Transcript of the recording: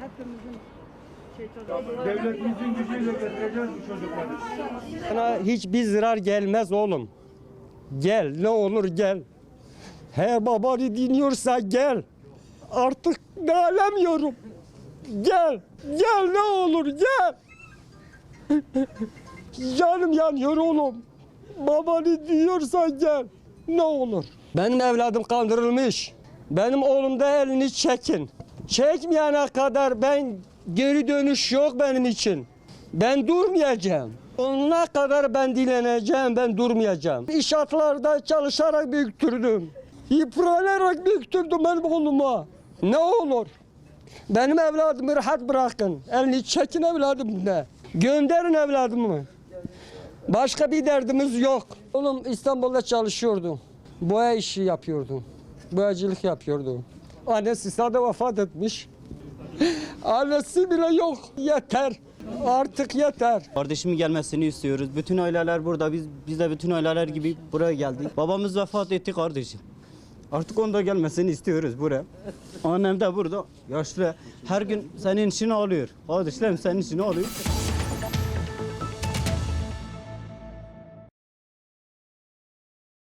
Hepimizin Devletimizin gücüyle getireceğiz bu çocukları. Sana hiçbir zarar gelmez oğlum. Gel ne olur gel. Her babanı dinliyorsa gel. Artık dayanamıyorum. Gel. Gel ne olur gel. Canım yanıyor oğlum. Babanı diyorsa gel. Ne olur. Benim evladım kandırılmış. Benim oğlum da elini çekin. Çekmeyene kadar ben geri dönüş yok benim için. Ben durmayacağım. Sonuna kadar ben dileneceğim, ben durmayacağım. İnşaatlarda çalışarak büyüttürdüm. Yıpranarak büyüttürdüm benim oğluma. Ne olur. Benim evladımı rahat bırakın. Elini çekin evladımdan. Gönderin evladımı. Başka bir derdimiz yok. Oğlum İstanbul'da çalışıyordu. Boya işi yapıyordu. Boyacılık yapıyordu. Annesi sade vefat etmiş. Annesi bile yok. Yeter. Artık yeter. Kardeşimin gelmesini istiyoruz. Bütün aileler burada. Biz biz de bütün aileler gibi buraya geldik. Babamız vefat etti kardeşim. Artık onun da gelmesini istiyoruz buraya. Annem de burada. Yaşlı. Her gün senin işini alıyor. Kardeşlerim senin işini alıyor.